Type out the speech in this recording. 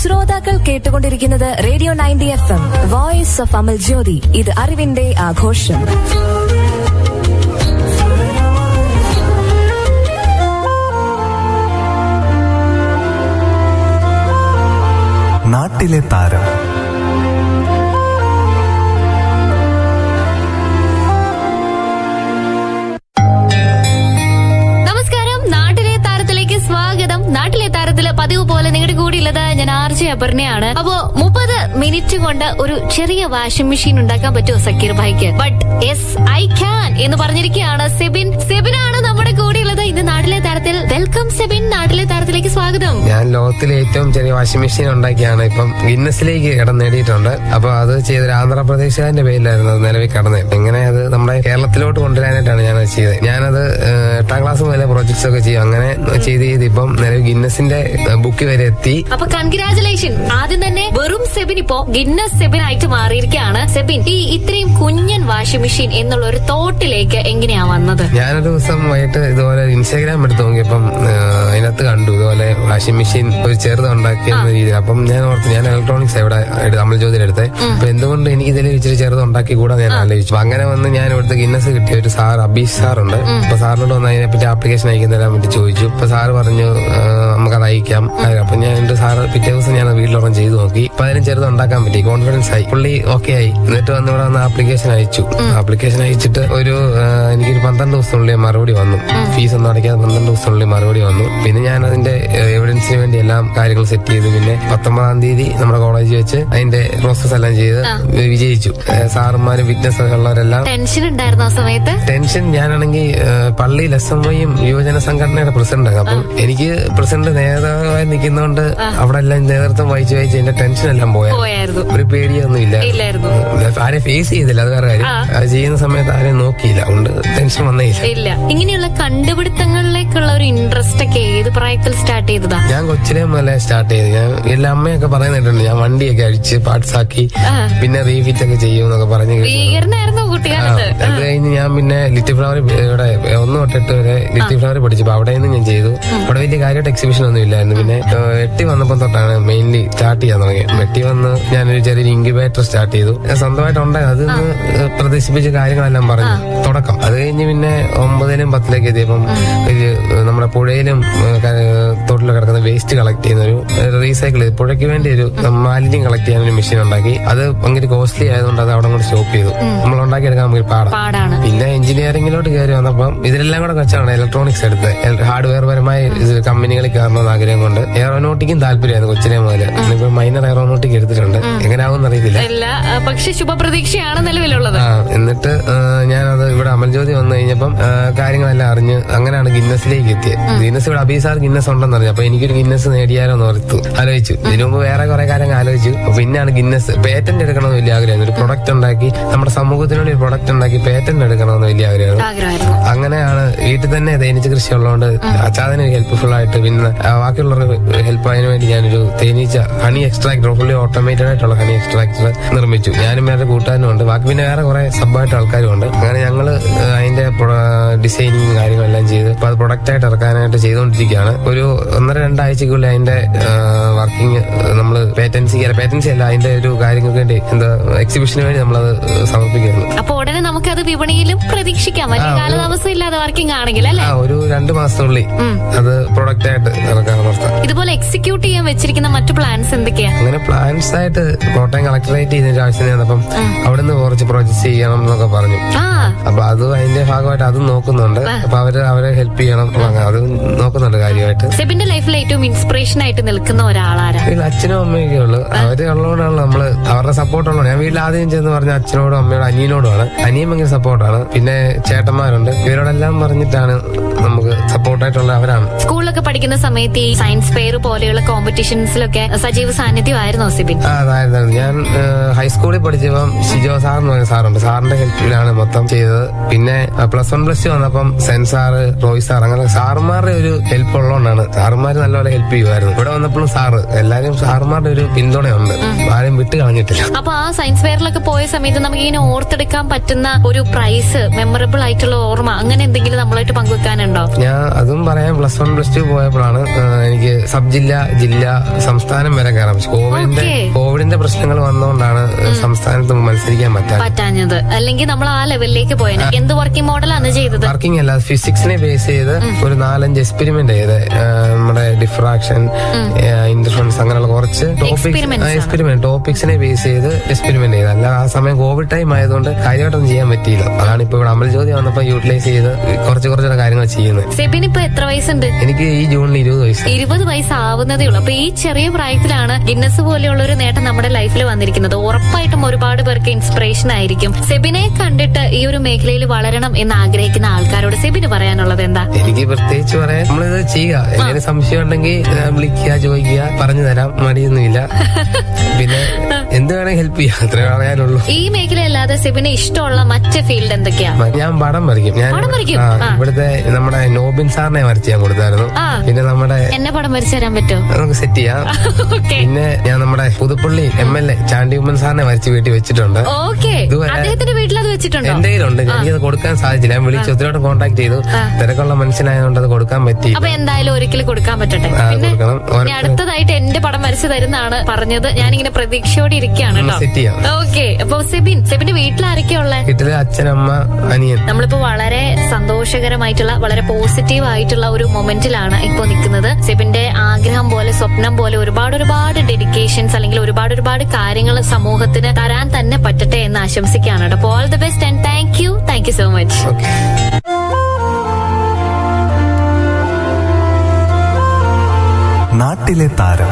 ശ്രോതാക്കൾ കേട്ടുകൊണ്ടിരിക്കുന്നത് radio ninety F M voice of Amal Jyothi. ഇത് അറിവിന്റെ ആഘോഷം. നാട്ടിലെ താരം. പതിവ് പോലെ നിങ്ങളുടെ കൂടെ ഉള്ളത് ഞാൻ ആർ ജെ അപർണയാണ്. അപ്പോ മുപ്പത് മിനിറ്റ് കൊണ്ട് ഒരു ചെറിയ വാഷിംഗ് മെഷീൻ ഉണ്ടാക്കാൻ പറ്റുമോ സക്കീർ ഭായിക്ക്? ബട്ട് എസ് ഐ ക്യാൻ എന്ന് പറഞ്ഞിരിക്കുകയാണ് സെബിൻ. സെബിൻ ആണ് നമ്മുടെ കൂടെ ഉള്ളത് ഇന്ന് നാട്ടിലെ തരത്തിൽ. വെൽക്കം സെബിൻ. നാട്ടിലെ സ്വാഗതം. ഞാൻ ലോകത്തിലെ ഏറ്റവും ചെറിയ വാഷിംഗ് മെഷീൻ ഉണ്ടാക്കിയാണ്. ഇപ്പം ഗിന്നസിലേക്ക് ഇടം നേടിയിട്ടുണ്ട്. അപ്പൊ അത് ചെയ്ത ആന്ധ്രാപ്രദേശുകാരന്റെ പേരിലായിരുന്നു അത് നിലവിൽ കടന്നത്. എങ്ങനെ അത് നമ്മുടെ കേരളത്തിലോട്ട് കൊണ്ടുവരാനായിട്ടാണ് ഞാൻ അത് ചെയ്തത്. ഞാനത് എട്ടാം ക്ലാസ് മുതലേ പ്രോജക്ട്സ് ഒക്കെ ചെയ്യും. അങ്ങനെ ചെയ്ത് ചെയ്ത് ഇപ്പം നിലവിൽ ഗിന്നസിന്റെ ബുക്ക് വരെ എത്തി. അപ്പൊ കൺഗ്രാചുലേഷൻ. ആദ്യം തന്നെ വെറും സെബിൻ ഇപ്പോ ഗിന്നസ് സെബിൻ ആയിട്ട് മാറിയിരിക്കുകയാണ്. സെബിൻ ഈ ഇത്രയും കുഞ്ഞൻ വാഷിംഗ് മെഷീൻ എന്നുള്ള ഒരു തോട്ടിലേക്ക് എങ്ങനെയാ വന്നത്? ഞാനൊരു ദിവസം വൈകിട്ട് ഇതുപോലെ ഇൻസ്റ്റാഗ്രാം എടുത്ത് നോക്കിയപ്പം അതിനകത്ത് കണ്ടു. ഇതുപോലെ വാഷിംഗ് മെഷീൻ ഒരു ചെറുത് ഉണ്ടാക്കിയ രീതിയിൽ. അപ്പം ഞാൻ ഓർത്ത് ഞാൻ ഇലക്ട്രോണിക്സ് എവിടെ അമൽ ജ്യോതിയിൽ എടുത്തേ അപ്പൊ എന്തുകൊണ്ട് എനിക്ക് ഇതിൽ ഇച്ചിരി ചെറുത് ഉണ്ടാക്കി കൂടാ ഞാൻ ആലോചിച്ചു. അങ്ങനെ വന്ന് ഞാൻ ഇവിടുത്തെ ഗിന്നസ് കിട്ടിയ ഒരു സാർ അബീഷ് സാറുണ്ട്. അപ്പൊ സാറിനോട് വന്ന് അതിനെപ്പറ്റി ആപ്ലിക്കേഷൻ അയക്കാൻ തരാൻ വേണ്ടി ചോദിച്ചു. അപ്പൊ സാർ പറഞ്ഞു നമുക്ക് അത് അയക്കാം. അപ്പൊ ഞാൻ എന്റെ സാറ് പിറ്റേ ദിവസം ഞാൻ വീട്ടിലോടം ചെയ്തു നോക്കി. അപ്പൊ അതിനും ചെറുത് ഉണ്ടാക്കാൻ പറ്റി. കോൺഫിഡൻസ് ആയി. പുള്ളി ഓക്കെ ആയി. എന്നിട്ട് വന്ന് ഇവിടെ വന്ന് ആപ്ലിക്കേഷൻ അയച്ചു. ആപ്ലിക്കേഷൻ അയച്ചിട്ട് ഒരു എനിക്കൊരു പന്ത്രണ്ട് ദിവസത്തിനുള്ളിൽ മറുപടി വന്നു. ഫീസ് ഒന്നും അടയ്ക്കാതെ പന്ത്രണ്ട് ദിവസത്തിനുള്ളിൽ മറുപടി വന്നു. പിന്നെ ഞാൻ അതിന്റെ എവിഡൻസിന് വേണ്ടി എല്ലാം കാര്യങ്ങൾ സെറ്റ് ചെയ്ത് പിന്നെ പത്തൊമ്പതാം തീയതി നമ്മുടെ കോളേജിൽ വെച്ച് അതിന്റെ പ്രോസസ് എല്ലാം ചെയ്ത് വിജയിച്ചു. സാറുമാരും വിറ്റ്നസ് ഉള്ളവരെല്ലാം ടെൻഷൻ ഉണ്ടായിരുന്നു ആ സമയത്ത്? ടെൻഷൻ ഞാനാണെങ്കിൽ പള്ളി പള്ളിയിൽ എസ് എം വൈയും യുവജന സംഘടനയുടെ പ്രസിഡന്റ് അപ്പം എനിക്ക് പ്രസിഡന്റ് നേതാവായി നിൽക്കുന്നതുകൊണ്ട് അവിടെ എല്ലാം നേതൃത്വം വായിച്ചു വഹിച്ച് എന്റെ ടെൻഷൻ എല്ലാം പോയ. പോയായിരുന്നു. ഒരു പേടിയൊന്നും ഇല്ല. ഇല്ലായിരുന്നു. ആരെ ഫേസ് ചെയ്തില്ല അത് വേറെ കാര്യം. അത് ചെയ്യുന്ന സമയത്ത് ആരെയും നോക്കിയില്ല. അതുകൊണ്ട് ടെൻഷൻ വന്നേ ഇല്ല. ഇങ്ങനെയുള്ള കണ്ടുപിടുത്തങ്ങളിലേക്കുള്ള ഒരു ഇൻട്രസ്റ്റ് ഒക്കെ ഏത് പ്രായത്തിൽ സ്റ്റാർട്ട് ചെയ്തതാ? ഞാൻ കൊച്ചിനെ മുതലേ സ്റ്റാർട്ട് ചെയ്തു. ഞാൻ എല്ലാ അമ്മയൊക്കെ പറയുന്നിട്ടുണ്ട് ഞാൻ വണ്ടിയൊക്കെ അടിച്ച് പാർട്സ് ആക്കി പിന്നെ റീഫിറ്റ് ഒക്കെ ചെയ്യും എന്നൊക്കെ പറഞ്ഞു കേട്ടു. കുട്ടിക്കാലത്ത് അത് കഴിഞ്ഞ് ഞാൻ പിന്നെ ലിറ്റിൽ ഫ്ലവർ ഇവിടെ ഒന്ന് തൊട്ടിട്ട് വരെ ലിറ്റിൽ ഫ്ലവർ പഠിച്ചപ്പോ അവിടെ നിന്ന് ഞാൻ ചെയ്തു. അവിടെ വലിയ കാര്യമായിട്ട് എക്സിബിഷൻ ഒന്നും ഇല്ലായിരുന്നു. പിന്നെ എട്ടി വന്നപ്പോൾ തൊട്ടാണ് മെയിൻലി സ്റ്റാർട്ട് ചെയ്യാൻ തുടങ്ങിയത്. വെട്ടി വന്ന് ഞാനൊരു ചെറിയൊരു ഇൻക്യുബേറ്റർ സ്റ്റാർട്ട് ചെയ്തു. ഞാൻ സ്വന്തമായിട്ട് ഉണ്ടായത് അത് പ്രദർശിപ്പിച്ച കാര്യങ്ങളെല്ലാം പറഞ്ഞു. തുടക്കം. അത് കഴിഞ്ഞ് പിന്നെ ഒമ്പതിലും പത്തിലേക്ക് എത്തിയപ്പം ഒരു നമ്മുടെ പുഴയിലും തോട്ടിലും കിടക്കുന്ന വേസ്റ്റ് കളക്ട് ചെയ്യുന്ന ഒരു റീസൈക്കിൾ ചെയ്ത് പുഴയ്ക്ക് വേണ്ടി ഒരു മാലിന്യം കളക്ട് ചെയ്യാൻ ഒരു മെഷീൻ ഉണ്ടാക്കി. അത് ഭയങ്കര കോസ്റ്റ്ലി ആയതുകൊണ്ട് അത് അവിടെ കൊണ്ട് സ്റ്റോപ്പ് ചെയ്തു. നമ്മൾ ഉണ്ടാക്കിയെടുക്കാൻ നമുക്ക് പാടാണ്. പിന്നെ എഞ്ചിനീയറിംഗിലോട്ട് കയറി വന്നപ്പം ഇതിലെല്ലാം കൂടെ വെച്ചാണ് ഇലക്ട്രോണിക്സ് എടുത്ത് ഹാർഡ്വെയർ പരമായ കമ്പനികളിൽ കയറണമെന്ന് ആഗ്രഹം കൊണ്ട് എയറോനോട്ടിക്കും താല്പര്യമായിരുന്നു കൊച്ചിനെ മുതൽ ഇപ്പൊ മൈനർ എയറോനോട്ടിക് എടുത്തിട്ടുണ്ട്. എങ്ങനെയാവും അറിയത്തില്ല പക്ഷെ ശുഭപ്രതീക്ഷയാണ് നിലവിലുള്ളത്. എന്നിട്ട് ഞാനത് ഇവിടെ അമൽജ്യോതി വന്നു കഴിഞ്ഞപ്പം കാര്യങ്ങളെല്ലാം അറിഞ്ഞ് അങ്ങനെയാണ് ഗിന്നസിലേക്ക് എത്തിയത് ഗിന്നസ് ഇവിടെ അബീസാർ ഗിന്നസ് ഉണ്ടെന്ന് അറിഞ്ഞു. അപ്പൊ എനിക്കൊരു ഗിന്നസ് നേടിയാലോ എന്ന് ഓർത്തു. ആലോചിച്ചു. ഇതിനു മുമ്പ് വേറെ കുറെ കാര്യങ്ങൾ ആലോചിച്ചു. പിന്നെയാണ് ഗിന്നസ്. പേറ്റന്റ് എടുക്കണമെന്ന് വലിയ ആഗ്രഹം. ഒരു പ്രൊഡക്റ്റ് ഉണ്ടാക്കി നമ്മുടെ സമൂഹത്തിന് വേണ്ടി ഒരു പ്രൊഡക്റ്റ് ഉണ്ടാക്കി പേറ്റന്റ് എടുക്കണമെന്ന് വലിയ ആഗ്രഹം ആഗ്രഹമായിരുന്നു. അങ്ങനെയാണ് വീട്ടിൽ തന്നെ തേനീച്ച കൃഷി ഉള്ളതുകൊണ്ട് അച്ചാതിന് ഹെൽപ്ഫുൾ ആയിട്ട് പിന്നെ ബാക്കിയുള്ളവർക്ക് ഹെൽപ്പ് അതിന് വേണ്ടി ഞാനൊരു തേനീച്ച ഹണി എക്സ്ട്രാക്ടർ ഫുള്ളി ഓട്ടോമേറ്റഡ് ആയിട്ടുള്ള ഹണി എക്സ്ട്രാക്ടർ നിർമ്മിച്ചു. ഞാനും വേറെ കൂട്ടുകാരനും ഉണ്ട്. ബാക്കി പിന്നെ വേറെ കുറെ സബായിട്ട് ആൾക്കാരും ഉണ്ട്. അങ്ങനെ ഞങ്ങൾ അതിന്റെ ഡിസൈനിങ് കാര്യങ്ങളെല്ലാം ചെയ്ത് ഇപ്പൊ അത് പ്രൊഡക്റ്റ് ആയിട്ട് ഇറക്കാനായിട്ട് ചെയ്തുകൊണ്ടിരിക്കുകയാണ്. ഒരു ഒന്നര രണ്ടാഴ്ചക്കുള്ളിൽ അതിന്റെ വർക്കിംഗ് നമ്മൾ പേറ്റൻസി പേറ്റൻസി അല്ല അതിന്റെ ഒരു കാര്യങ്ങൾക്ക് വേണ്ടി എന്താ എക്സിബിഷന് വേണ്ടി നമ്മളത് സമർപ്പിക്കുന്നു അപ്പൊ വിപണിയിലും പ്രതീക്ഷിക്കാം. വലിയ കാലതാമസം ഇല്ലാതെ വർക്കിംഗ് ആണെങ്കിൽ അല്ലെ? ഒരു രണ്ട് മാസത്തിനുള്ളിൽ അത് പ്രൊഡക്റ്റ് ആയിട്ട് ഇറക്കാൻ ഇതുപോലെ എക്സിക്യൂട്ട് ചെയ്യാൻ വെച്ചിരിക്കുന്ന മറ്റു പ്ലാൻസ് എന്തൊക്കെയാ? അങ്ങനെ പ്ലാൻസ് ആയിട്ട് കോട്ടയം കളക്ടറേറ്റ് ചെയ്തതിന്റെ ആവശ്യം അവിടെ നിന്ന് കുറച്ച് പ്രോജക്ട് ചെയ്യണം എന്നൊക്കെ പറഞ്ഞു. അപ്പൊ അത് അതിന്റെ ഭാഗമായിട്ട് അതും നോക്കുന്നുണ്ട്. അപ്പൊ അവർ അവരെ ഹെൽപ്പ് ചെയ്യണം അത് നോക്കുന്നുണ്ട് കാര്യമായിട്ട്. സെബിന്റെ ലൈഫിൽ ഏറ്റവും ഇൻസ്പിറേഷൻ ആയിട്ട് നിൽക്കുന്ന ഒരാളാരാ? അച്ഛനും അമ്മയൊക്കെ ഉള്ളു. അവർ ഉള്ളതുകൊണ്ടാണ് നമ്മൾ അവരുടെ സപ്പോർട്ട് ഉള്ളത് ഞാൻ വീട്ടിൽ ആദ്യം ചെന്ന് പറഞ്ഞ അച്ഛനോടും അമ്മയോടും അനിയനോടുമാണ് അനിയൻ ഭയങ്കര സപ്പോർട്ടാണ് പിന്നെ ചേട്ടന്മാരുണ്ട്. ഇവരോടെല്ലാം പറഞ്ഞിട്ടാണ് നമുക്ക് സപ്പോർട്ടായിട്ടുള്ള അവരാണ്. സ്കൂളിലൊക്കെ പഠിക്കുന്ന സമയത്ത് ഈ സയൻസ് ഫെയർ പോലെയുള്ള കോമ്പറ്റീഷൻസിലൊക്കെ സജീവ സാന്നിധ്യമായിരുന്നു സിബിൻ? അതായിരുന്നു. ഞാൻ ഹൈസ്കൂളിൽ പഠിച്ചപ്പം ഷിജോ സാർ എന്ന് പറഞ്ഞ സാറുണ്ട്. സാറിന്റെ ഹെൽപ്പിലാണ് മൊത്തം ചെയ്തത്. പിന്നെ പ്ലസ് വൺ പ്ലസ് ടു വന്നപ്പം സെൻ സാറ് റോയ് സാർ അങ്ങനെ സാറുമാരുടെ ഒരു ഹെൽപ്പ് ഉള്ളതുകൊണ്ടാണ്. സാറുമാർ നല്ലപോലെ ഹെൽപ്പ് ചെയ്യുമായിരുന്നു. ഇവിടെ വന്നപ്പോഴും സാറ് എല്ലാരും സാറുമാരുടെ ഒരു പിന്തുണയുണ്ട്. ആരും വിട്ട് കളഞ്ഞിട്ടില്ല അപ്പൊ ആ സയൻസ് ഫെയറിലൊക്കെ പോയ സമയത്ത് നമുക്ക് ഇങ്ങനെ ഓർത്തെടുക്കാൻ പറ്റുന്ന ഒരു പ്രൈസ് മെമ്മറബിൾ ആയിട്ടുള്ള ഓർമ്മ അങ്ങനെ എന്തെങ്കിലും നമ്മളായിട്ട് പങ്കുവെക്കാനുണ്ടോ? ഞാൻ അതും പറയാം. പ്ലസ് വൺ പ്ലസ് ടു പോയപ്പോഴാണ് എനിക്ക് സബ് ജില്ല ജില്ല സംസ്ഥാനം വരെ കയറാം കോവിഡിന്റെ കോവിഡിന്റെ പ്രശ്നങ്ങൾ വന്നുകൊണ്ടാണ് സംസ്ഥാനത്ത് മത്സരിക്കാൻ പറ്റാഞ്ഞത്. അല്ലെങ്കിൽ നമ്മൾ ആ ലെവലിലേക്ക് പോയത് എന്ത് വർക്കിംഗ് മോഡലാണ് ചെയ്തത്? വർക്കിംഗ് അല്ല ഫിസിക്സിനെ ബേസ് ചെയ്ത് ഒരു നാലഞ്ച് എക്സ്പെരിമെന്റ് ചെയ്ത് നമ്മുടെ ഡിഫ്രാക്ഷൻ ഇൻഡിഫറൻസ് അങ്ങനെയുള്ള കുറച്ച്. എക്സ്പെരിമെന്റ് ടോപ്പിക്സിനെ ബേസ് ചെയ്ത് എക്സ്പെരിമെന്റ് ചെയ്ത്. അല്ല ആ സമയം കോവിഡ് ടൈം ആയതുകൊണ്ട് കാര്യമായിട്ടൊന്നും ചെയ്യാൻ പറ്റിയില്ല. അതാണ് ഇപ്പൊ ഇവിടെ അമൽജ്യോതി വന്നപ്പോ യൂട്ടിലൈസ് ചെയ്ത് കുറച്ച് കുറച്ചുകൂടെ കാര്യങ്ങൾ ചെയ്യുന്നത്. സെബിന് ഇപ്പൊ എത്ര വയസ്സുണ്ട്? എനിക്ക് ഈ ജൂണിൽ ഇരുപത് വയസ്സ്. ഇരുപത് വയസ്സാവുന്നതേ ഉള്ളൂ. അപ്പൊ ഈ ചെറിയ പ്രായത്തിലാണ് ഗിന്നസ് പോലെയുള്ള ഒരു നേട്ടം നമ്മുടെ ലൈഫിൽ വന്നിരിക്കുന്നത്. ഉറപ്പായിട്ടും ഒരുപാട് പേർക്ക് ഇൻസ്പിറേഷൻ ആയിരിക്കും. സെബിനെ കണ്ടിട്ട് ഈ ഒരു മേഖലയിൽ വളരണം എന്ന് ആഗ്രഹിക്കുന്ന ആൾക്കാരോട് സെബിന് പറയാനുള്ളത് എന്താ? എനിക്ക് പ്രത്യേകിച്ച് പറയാൻ നമ്മളിത് ചെയ്യുക. എന്തെങ്കിലും സംശയം ഉണ്ടെങ്കിൽ വിളിക്കുക ചോദിക്കുക പറഞ്ഞു തരാം. മടിയൊന്നുമില്ല. പിന്നെ എന്ത് വേണമെങ്കിൽ ഹെൽപ്പ് ചെയ്യാം. അത്രേ പറയാനുള്ളൂ. ഈ മേഖല അല്ലാതെ സെബിന് ഇഷ്ടമുള്ള മറ്റ് ഫീൽഡ് എന്തൊക്കെയാ? ഞാൻ പടം വരയ്ക്കും. ഞാൻ പടം വരയ്ക്കും? ആ, ആ. ഇവിടുത്തെ നമ്മുടെ നോബിൻ സാറിനെ വരച്ച് ഞാൻ കൊടുത്തായിരുന്നു. ആ. പിന്നെ നമ്മുടെ എന്നെ പടം വരച്ചു തരാൻ പറ്റുമോ നമുക്ക് സെറ്റ് ചെയ്യാം. ഓക്കെ. പിന്നെ ഞാൻ നമ്മുടെ Puthuppally M L A Chandy Oommen സാറിനെ വരച്ച് വീട്ടിൽ വെച്ചിട്ടുണ്ട്. ഓക്കെ. ഇതുവരെ- അദ്ദേഹത്തിന്റെ വീട്ടിൽ അത് വെച്ചിട്ടുണ്ടോ? എന്റെ കയ്യിലുണ്ട്. എനിക്കത് കൊടുക്കാൻ സാധിച്ചില്ല. ഞാൻ വിളിച്ച് ഒത്തിരിയോട്ട് കോൺടാക്ട് ചെയ്തു. തിരക്കുള്ള മനുഷ്യനായതുകൊണ്ട് അത് കൊടുക്കാൻ പറ്റി അപ്പൊ എന്തായാലും ഒരിക്കലും കൊടുക്കാൻ പറ്റട്ടെ. ആ, പിന്നെ കൊടുക്കണം. ഇനി അടുത്തതായിട്ട് എന്റെ പടം വരച്ചു തരുന്നാണ് പറഞ്ഞത്. ഞാനിങ്ങനെ പ്രതീക്ഷയോടെ ഇരിക്കുകയാണ് കേട്ടോ. ഓക്കെ അപ്പൊ സെബിൻ സെബിന്റെ വീട്ടിൽ ആരൊക്കെയാ ഉള്ളേ? വീട്ടിൽ അച്ഛനമ്മ അനിയൻ. നമ്മളിപ്പോ വളരെ സന്തോഷകരമായിട്ടുള്ള വളരെ പോസിറ്റീവ് ആയിട്ടുള്ള ഒരു മൊമെന്റിലാണ് ഇപ്പോ നിൽക്കുന്നത്. സെബിന്റെ ആഗ്രഹം പോലെ സ്വപ്നം പോലെ ഒരുപാട് ഒരുപാട് ഡെഡിക്കേഷൻസ് അല്ലെങ്കിൽ ഒരുപാട് ഒരുപാട് കാര്യങ്ങൾ സമൂഹത്തിന് തരാൻ തന്നെ പറ്റട്ടെ എന്ന് ആശംസിക്കുകയാണ് കേട്ടോ. അപ്പോൾ all the best and thank you thank you so much നാട്ടിലെ താരം.